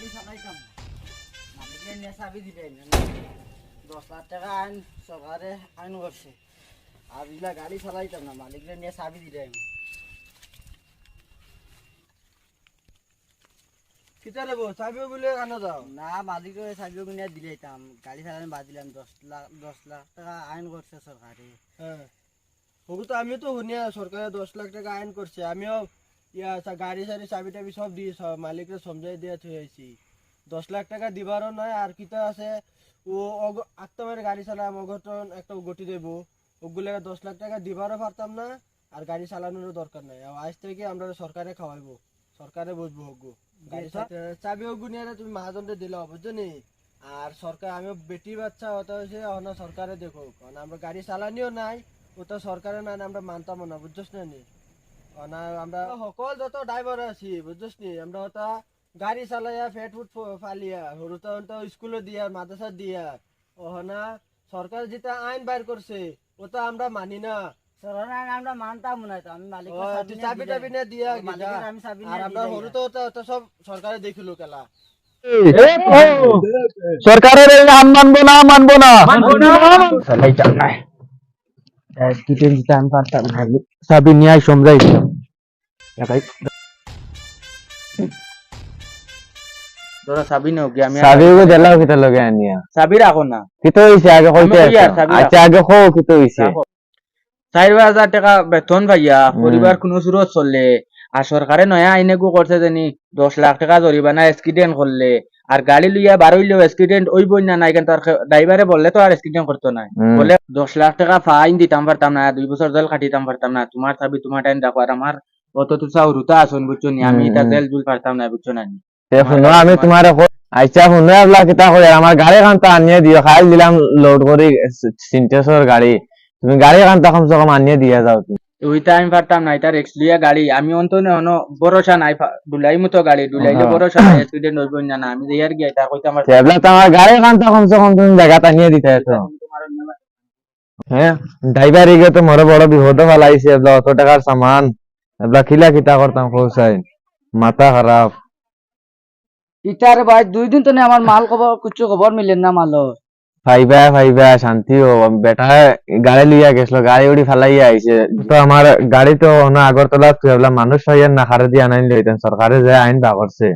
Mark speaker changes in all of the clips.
Speaker 1: গাড়ি চালাইতাম মালিকের নিয়ে চাবি দিলেন দশ লাখ টাকা আইন সরকারে আইন করছে আর এগুলা গাড়ি চালাইতাম না মালিকের নিয়ে চাবি দিলেন
Speaker 2: কিতা দেবো চাবিও বলে কানো যাও।
Speaker 1: না মালিকের চাবি নিয়ে দিলাইতাম গাড়ি চালানো বাদ দিলাম দশ লাখ দশ লাখ টাকা আইন করছে সরকারে
Speaker 2: হ্যাঁ ওগু তো আমিও তো শুনিয়া সরকারে দশ লাখ টাকা আইন করছে আমিও ইয়া গাড়ি সাড়ি চাবি টাবি সব দিয়ে সব মালিককে সমঝাই দিয়ে থই আইছি। দশ লাখ টাকা দিবারও নয় আর কিতা আছে ও আত্মমের গাড়ি চালাম অঘটন একটা গটি দেব। ওগুলো দশ লাখ টাকা দিবারও পারতাম না আর গাড়ি চালানোরও দরকার নাই। আজ থেকে আমরা সরকারে খাওয়াইবো সরকারে বসবো হগু গাড়ি চাবি হগু নিয়ে তুমি মাহাজনটা দিলে বুঝছ নি? আর সরকার আমি বেটি বাচ্চা হতে হয়েছে সরকারে দেখো। কারণ আমরা গাড়ি চালানিও নাই ওটা সরকারে নাই আমরা মানতাম না বুঝছস না নি? অনা আমরা সকল যত ড্রাইভার আছি বুঝছস নি? আমরা ওটা গাড়ি চালাইয়া ফেট ফুট ফালিয়া সৰুতে তো স্কুলে দিয়া মাদ্রাসা দিয়া। ওহনা সরকার যেটা আইন বাইর করছে ওটা আমরা মানি না।
Speaker 1: সরকারের আইন আমরা মানতাম না তো আমি
Speaker 2: ও, চাবি টাবি নিয়ে দিয়া
Speaker 1: আমি চাবি
Speaker 2: আর আমরা
Speaker 1: দিলাই।
Speaker 2: ওটা ওটা সব সরকারে দেখিলো খেলা
Speaker 3: সরকারের আইন মানবো না মানবো না। কিটেন দিতে আমি পারতাম না সাবি নিয়ে আই সমঝাইছিলাম
Speaker 4: তোরা চাবি নাও কি আমি
Speaker 3: সাবি গো দিলাও কিতা লগে আনিয়া।
Speaker 4: চাবি রাখো না?
Speaker 3: কিতো হইছে আগে কইতে আচ্ছা আগে কো কিতো হইছে।
Speaker 4: রাখো। চার হাজার টাকা বেতন ভাইয়া পরিবার কোনো সুরত চললে। আর সরকারে নয়া আইনে গু করছে জানি দশ লাখ টাকা জরিমানা এক্সিডেন্ট করলে। আর গাড়ি লইয়া বারইলেও এক্সিডেন্ট ওইব না নাই কেন তার ড্রাইভারে বললে তো আর এক্সিডেন্ট করতো না। বলে দশ লাখ টাকা ফাইন দিতাম পারতাম না দুই বছর জেল কাটিতাম পারতাম না তোমার চাবি তোমার টাইম দেখো আর আমার অত তো চাও রুতা আসুন বুঝছ নি আমি এটা। জেল জুল পারতাম না বুঝছ না?
Speaker 3: শুনো আমি তোমার আচ্ছা শুনো এবলা কিতা কই আমার গাড়ি খানটা আনিয়ে দিও খাই দিলাম লোড করি সিনটেসর গাড়ি তুমি গাড়ি খানটা কমসে কম আনিয়ে দিয়া যাও তুমি
Speaker 4: ওইটা আমি পারতাম না এটা রিক্স লিয়া গাড়ি। আমি অন্ত হনো ভরসা নাই ডুলাই মতো গাড়ি ডুলাইলে। ভরসা নাই অ্যাক্সিডেন্ট হইব না না আমি ইয়ার গিয়া এটা কইতে আমার
Speaker 3: এবলা তো আমার গাড়ি খানটা কমসে কম তুমি জায়গাটা নিয়ে দিতে হ্যাঁ ড্রাইভার ইগে তো মোর বড় বিপদ ফেলাইছে এবলা অত টাকার সামান এবলা খিলা কিতা করতাম কৌসাই মাথা খারাপ
Speaker 1: ইটার ভাই দুই দিন তো আমার মাল খবর কিছু খবর মিলেন না মাল
Speaker 3: ফাইবা ফাইবা শান্তি ও বেটা গাড়ি লিয়া গেছিল গাড়ি উড়ি ফেলাইয়া আইছে তো আমার গাড়ি তো না আগরতলা এবলা মানুষ না খারে দিয়ে আনাইন লইতেন সরকারে যে আইন বা করছে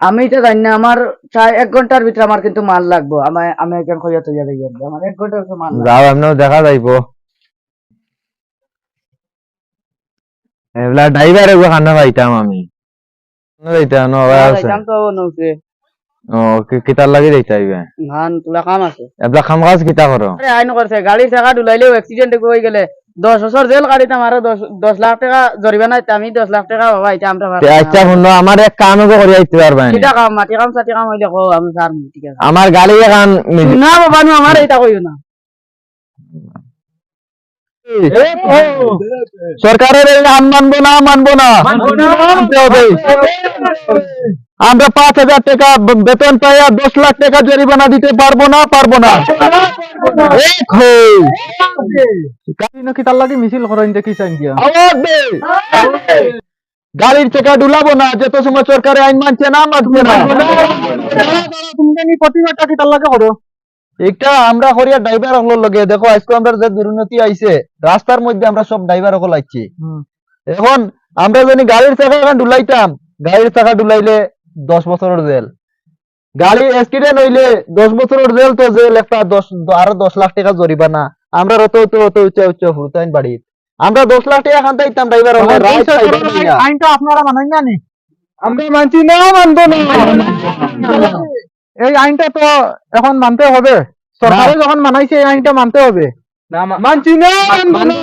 Speaker 1: আমি এটা জানি না আমার প্রায় এক ঘণ্টার ভিতরে আমার কিন্তু মাল লাগবো। আমি আমি একজন তৈয়া দেখি আমার এক ঘণ্টার ভিতরে মাল
Speaker 3: যাও এমনিও দেখা যাইব। এবলা ড্রাইভার এগুলো খানা পাইতাম আমি। যাইতাম
Speaker 1: তো নৌকে
Speaker 3: ও কিতার লাগি যাইতে আইবে
Speaker 1: ধান তুলা কাম আছে।
Speaker 3: এবলা খাম কাজ কিতা করো
Speaker 1: আরে আইন করছে গাড়ি টাকা ডুলাইলেও অ্যাক্সিডেন্ট হয়ে গেলে দশ বছর জেল কাটিতাম আরও দশ লাখ টাকা জরিমানা আমি দশ লাখ টাকা বাবা এটা আমরা
Speaker 3: আচ্ছা শুনো আমার এক কামও করে আইতে পারবা নি।
Speaker 1: কিটা কাম মাটি কাম সাটি কাম হইলে কো আমি স্যার ঠিক আছে।
Speaker 3: আমার গাড়ি এখন মিল-
Speaker 1: না বাবা নু আমার এটা কইও না।
Speaker 3: সরকারের আইন মানবো না। মানবো না। আমরা পাঁচ হাজার টাকা বেতন পাইয়া দশ লাখ টাকা জরিমানা দিতে পারব না পারব না। এক হই। আওয়াজ দে। গাড়ির চাকা ডুলাবো না যত সময় সরকারে আইন মানছে না মানছে না। প্রতিবাদটা কি তার লাগে করো? এটা আমরা হরিয়া ড্রাইভার হলো লগে। দেখো আজকে আমরা যে দুর্নীতি আইছে রাস্তার মধ্যে আমরা সব ড্রাইভার হলো আইছি। এখন আমরা যদি গাড়ির চাকা এখন ডুলাইতাম গাড়ির চাকা ডুলাইলে দশ বছরের জেল। গাড়ি অ্যাক্সিডেন্ট হইলে দশ বছরের জেল তো জেল একটা দশ আরও দশ লাখ টাকা জরিমানা। আমরা অত অত অত উচ্চ উচ্চ ফুটাইন বাড়ি। আমরা দশ লাখ টাকা খান দিতাম ড্রাইভার আইনটা আপনারা মানেন না নি। আমরা মানছি না মানবো না। এই আইনটা তো এখন মানতে হবে। সরকারে যখন মানাইছে এই আইনটা মানতে হবে। মানছি না মানবো না।